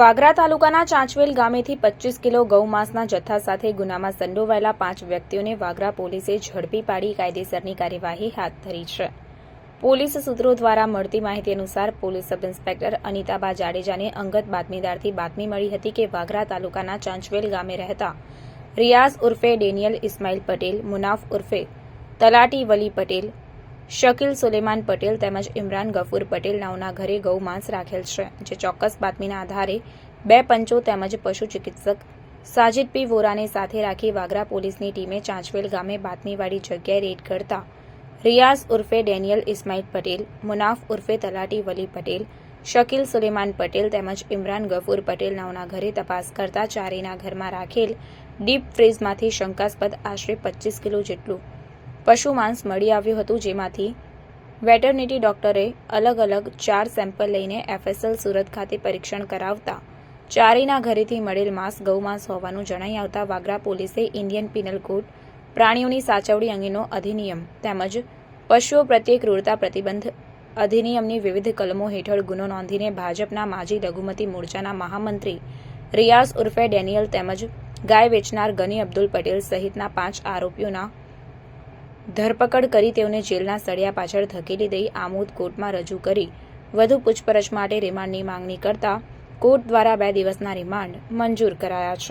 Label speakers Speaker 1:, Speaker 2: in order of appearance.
Speaker 1: વાગરા તાલુકાના ચાંચવેલ ગામેથી પચીસ કિલો ગૌમાંસના જથ્થા સાથે ગુનામાં સંડોવાયેલા પાંચ વ્યક્તિઓને વાગરા પોલીસે ઝડપી પાડી કાયદેસરની કાર્યવાહી હાથ ધરી છે. પોલીસ સૂત્રો દ્વારા મળતી માહિતી અનુસાર પોલીસ સબ ઇન્સ્પેક્ટર અનિતાબા જાડેજાને અંગત બાતમીદારથી બાતમી મળી હતી કે વાગરા તાલુકાના ચાંચવેલ ગામે રહેતા રિયાઝ ઉર્ફે ડેનિયલ ઇસ્માઇલ પટેલ, મુનાફ ઉર્ફે તલાટી વલી પટેલ શકીલ સુલેમાન પટેલ તેમજ ઇમરાન ગફૂર પટેલ નાવના ઘરે ગૌમાંસ રાખેલ છે, જે ચોક્કસ બાતમીના આધારે બે પંચો તેમજ પશુ ચિકિત્સક સાજિદ પી વોરાને સાથે રાખી વાગરા પોલીસની ટીમે ચાંચવેલ ગામે બાતમીવાળી જગ્યાએ રેડ કરતા રિયાઝ ઉર્ફે ડેનિયલ ઇસ્માઇલ પટેલ, મુનાફ ઉર્ફે તલાટી વલી પટેલ, શકીલ સુલેમાન પટેલ તેમજ ઇમરાન ગફૂર પટેલ નાવના ઘરે તપાસ કરતા ચારેયના ઘરમાં રાખેલ ડીપ ફ્રીઝમાંથી શંકાસ્પદ આશરે પચીસ કિલો જેટલું પશુ માંસ મળી આવ્યું હતું જેમાંથી વેટરનિટી ડોક્ટરે અલગ અલગ ચાર સેમ્પલ લઈને એફએસએલ સુરત ખાતે પરીક્ષણ કરાવતા ચારેયના ઘરેથી મળેલ માંસ ગૌમાંસ હોવાનું જણાઈ આવતા વાગરા પોલીસે ઇન્ડિયન પિનલ કોડ પ્રાણીઓની સાચવણી અંગેનો અધિનિયમ તેમજ પશુઓ પ્રત્યે ક્રૂરતા પ્રતિબંધ અધિનિયમની વિવિધ કલમો હેઠળ ગુનો નોંધીને ભાજપના માજી લઘુમતી મોરચાના મહામંત્રી રિયાઝ ઉર્ફે ડેનિયલ તેમજ ગાય વેચનાર ગની અબ્દુલ પટેલ સહિતના પાંચ આરોપીઓના ધરપકડ કરી તેઓને જેલના સળિયા પાછળ ધકેલી દઈ આમોદ કોર્ટમાં રજૂ કરી. વધુ પૂછપરછ માટે રિમાન્ડની માંગણી કરતા કોર્ટ દ્વારા બે દિવસના રિમાન્ડ મંજૂર કરાયા છે.